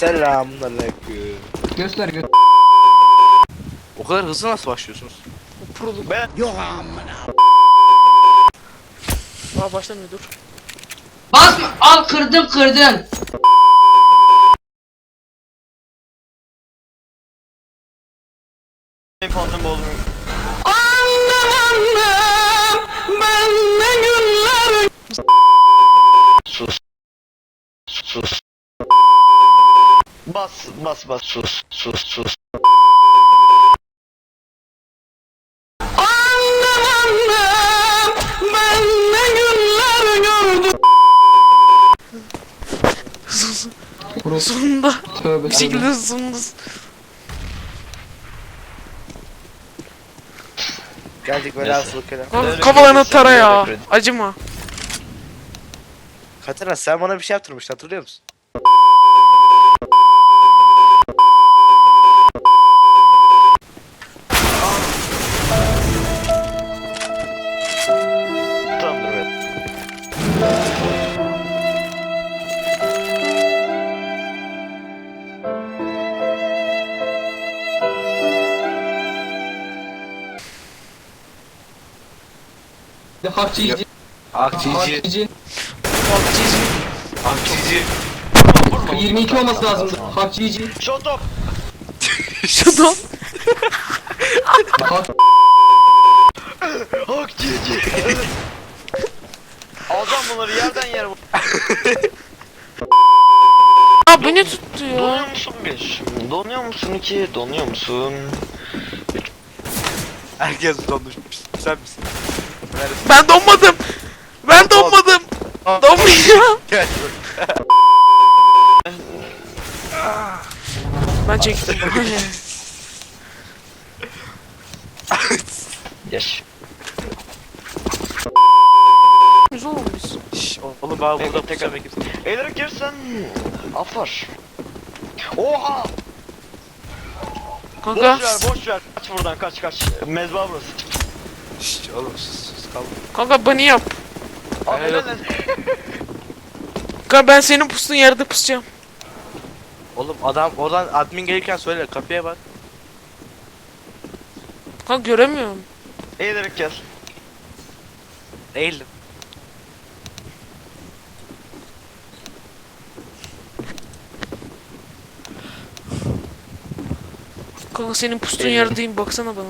Selamünaleyküm. Göster göster. O kadar hızlı nasıl başlıyorsunuz? Puruluk. Ben Aa başlamıyor dur. Basma. Al kırdın kırdın. Fazla bozmuyor. Sus. Bas bas bas sus sus sus. Burası Sonunda. tövbe Bir şekilde sonunda. geldik velhasıl kelam. Kafalarına kredi, tara ya. Acıma. Katerina sen bana bir şey yaptırmıştın hatırlıyor musun? Hakçici. Akçici. Hakçici. Akçici. 22 olması lazımdı. Hakçici. Shut up. Şuradan. Hak. Hak cici. Alacağım bunları yerden yere. Aa beni tuttu ya. Donuyor musun bir? Donuyor musun iki? Donuyor musun? Herkes donmuş. Sen misin? Neredesin? Ben donmadım. Ben donmadım. Donmayacağım. Gel. Ben çektim. Yaş. Güzel olmuş. Şşş oğlum bana burada tekrar. ekip. Eğilerek girsen af var. Oha! Boş Kanka. ver boş ver. Kaç buradan kaç kaç. Mezba burası. Şşş oğlum sus sus kal. Kanka bunny yap. Abi lan. Kanka ben senin pustuğun yerde pusacağım. Oğlum adam oradan admin gelirken söyle kapıya bak. Kanka göremiyorum. Eğilerek gel. Eğildim. Kanka senin pustuğun Eğildim. yerdeyim baksana bana.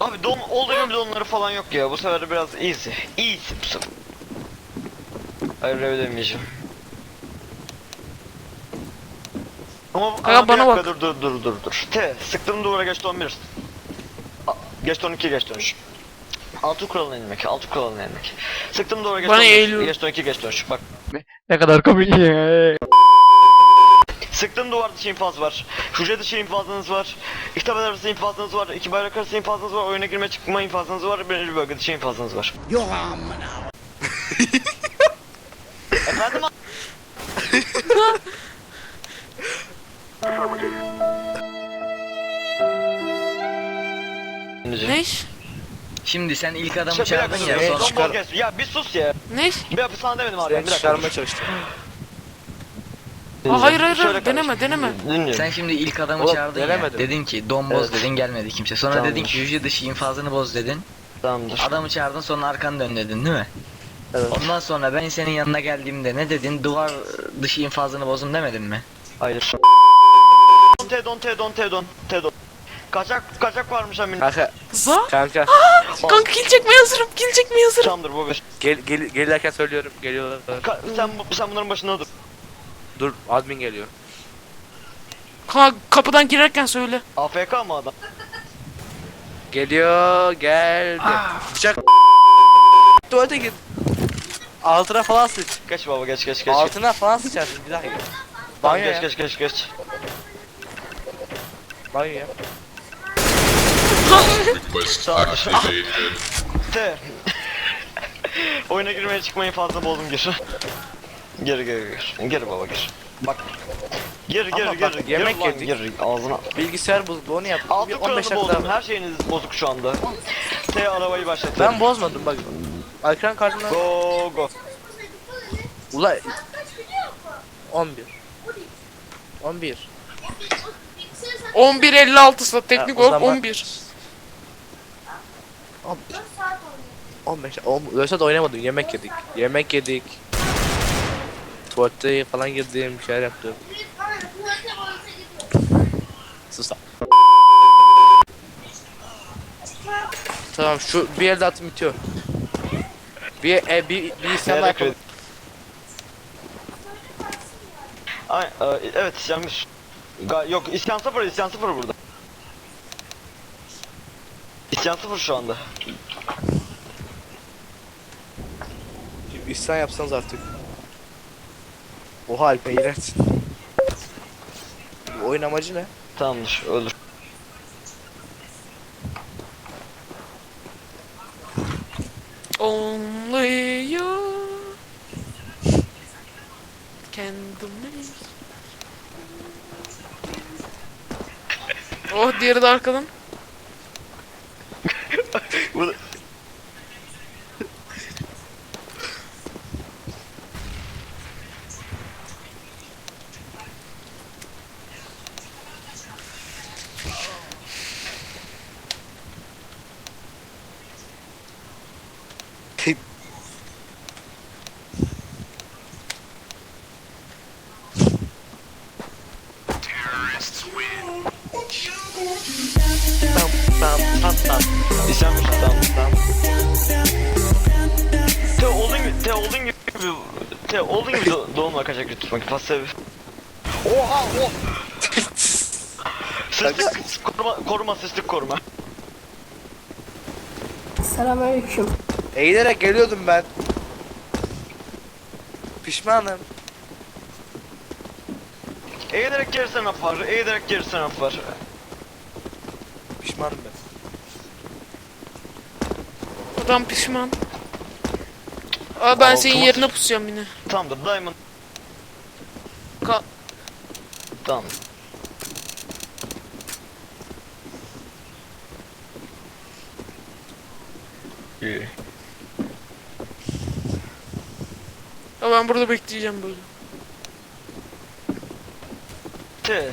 Abi don olduğu gibi donları falan yok ya. Bu sefer de biraz easy. Easy bu sefer. Hayır demeyeceğim. Ama, bir bana bak. Dur dur dur dur dur. T sıktım duvara geçti 11. A- Geçti 12 geçti 13. Altı kuralına inmek, altı kuralına inmek. Sıktım duvara geçti Bana 11. eğiliyor. Geçti 12 geçti 13. Bak. Ne kadar komik. Sıktım duvar dışı infaz var. Hücre dışı infazınız var. Tabela arası infazınız var. İki bayrak arası infazınız var. Oyuna girme çıkma infazınız var. Belirli bölge dışı infazınız var. Yok amına. Efendim a- Ne iş? Şimdi sen ilk adamı Şey, bir çağırdın dakika, ya dur, sonra. Ya bir sus ya. Ne iş? Bir sana demedim abi. Bir dakika. çıkarmaya çalıştım. Aa, hayır hayır hayır deneme deneme. Dinliyorum. sen şimdi ilk adamı Oğlum, çağırdın ya. Dedin ki don boz Evet. dedin gelmedi kimse. Sonra Tamamdır. dedin ki hücre dışı infazını boz dedin. Tamamdır. Adamı çağırdın sonra arkanı dön dedin değil mi? Evet. Ondan sonra ben senin yanına geldiğimde ne dedin? Duvar dışı infazını bozdum demedin mi? Hayır. Don te don te don te don te don. Kaçak kaçak varmış amin. Kanka Za? kanka Kanka kill çekmeye hazırım. Kill çekmeye hazırım. Tamamdır bu bir. gel, gel gelirken söylüyorum geliyorlar. Ka- sen bu- sen bunların başında dur. Dur admin geliyor. Kanka kapıdan girerken söyle. AFK mı adam? Geliyor geldi. Bıçak. Tuvalete git. Altına falan sıç. Geç baba geç geç geç. geç. Altına falan sıçarsın bir dakika. Tamam, Banyo geç geç geç geç. Banyo ya. Request activated. Oyuna girmeye çıkmayı fazla bozdum gir. Gir gir gir. Gir baba gir. Bak. Gir gir Ama gir. bak, gir yemek lan, yedik. Gir ağzına. Bilgisayar bozuldu onu yaptım. Altı Bir kuralı 15 dakika bozdum. daha. Her şeyiniz bozuk şu anda. T arabayı başlat. Ben bozmadım bak. Ekran kartından. Go go. Ula 11 11. 11.56 saat teknik Ha, o olarak zaman- 11. 15. Öyleyse de oynamadım. Yemek yedik. Yemek yedik. Tuvalete falan girdim. Bir şeyler yaptım. Sus lan. Tamam şu bir elde atım bitiyor. Bir e, bir bir daha Merak yapalım. Ay, e, evet bir. Ga- yok isyan sıfır isyan sıfır burada. İsyan sıfır şu anda. İsyan yapsanız artık. Oha Alper iğrençsin. Bu oyun amacı ne? Tamamdır öldür. Only you can do me. Oh diğeri de arkadan. Bu- Tam tam tam tam. İsyan bir tamam tamam. Te olduğun gibi, te olduğun gibi, te olduğun gibi do doğumla kaçak bir tutmak. Pas sev. Oha o. Sıçtık koruma, koruma sıçtık koruma. Selamünaleyküm. Eğilerek geliyordum ben. Pişmanım. Eğilerek geri senap var, eğilerek geri senap var. Pişmanım ben. Adam pişman. Aa ben Aa, senin otomatik. yerine pusacağım yine. Tamamdır, Diamond. Ka Tamam. İyi. Aa, ben burada bekleyeceğim böyle. Te.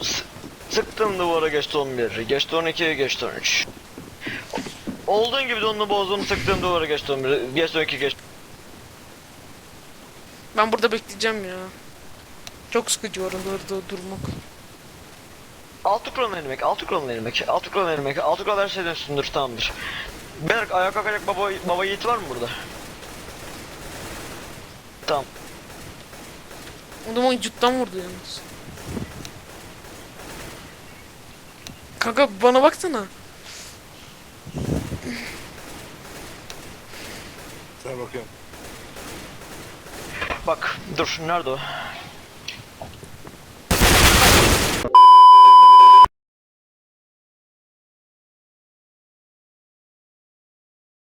s- Sıktım duvara geçti 11, geçti 12, geçti 13. Olduğun gibi donunu bozdum, sıktım duvara geçti 11, geçti 12, geçti. Ben burada bekleyeceğim ya. Çok sıkıcı oralarda durmak. Altı kron elmek, altı kron elmek, altı kron elmek, altı kron her şeyden üstündür, tamamdır. Berk ayağa kalkacak baba, baba yiğit var mı burada? Tamam. Adamı cuttan vurdu yalnız. Kanka bana baksana. Sana bakıyorum. Bak, dur, nerede o?